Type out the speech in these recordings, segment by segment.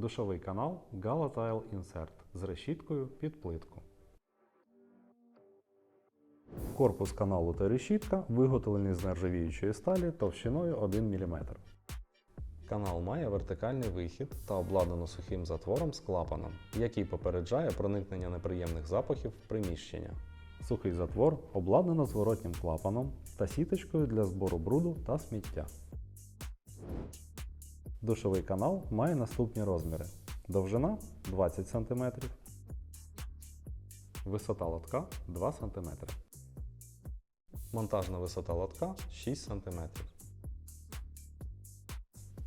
Душовий канал Galatile Insert з решіткою під плитку. Корпус каналу та решітка виготовлені з нержавіючої сталі товщиною 1 мм. Канал має вертикальний вихід та обладнано сухим затвором з клапаном, який попереджає проникнення неприємних запахів в приміщення. Сухий затвор обладнано зворотнім клапаном та сіточкою для збору бруду та сміття. Душовий канал має наступні розміри: довжина 20 см, висота лотка 2 см, монтажна висота лотка 6 см.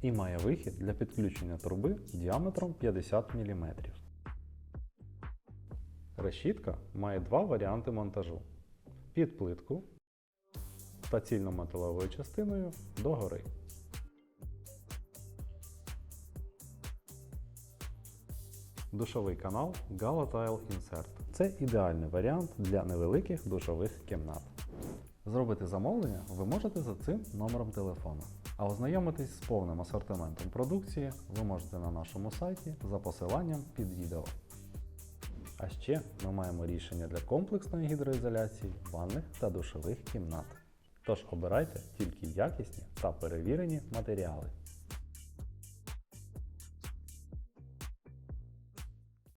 І має вихід для підключення труби діаметром 50 мм. Решітка має два варіанти монтажу: під плитку та цільнометалевою частиною догори. Душовий канал Galatile Insert. Це ідеальний варіант для невеликих душових кімнат. Зробити замовлення ви можете за цим номером телефону. А ознайомитись з повним асортиментом продукції ви можете на нашому сайті за посиланням під відео. А ще ми маємо рішення для комплексної гідроізоляції ванних та душових кімнат. Тож обирайте тільки якісні та перевірені матеріали.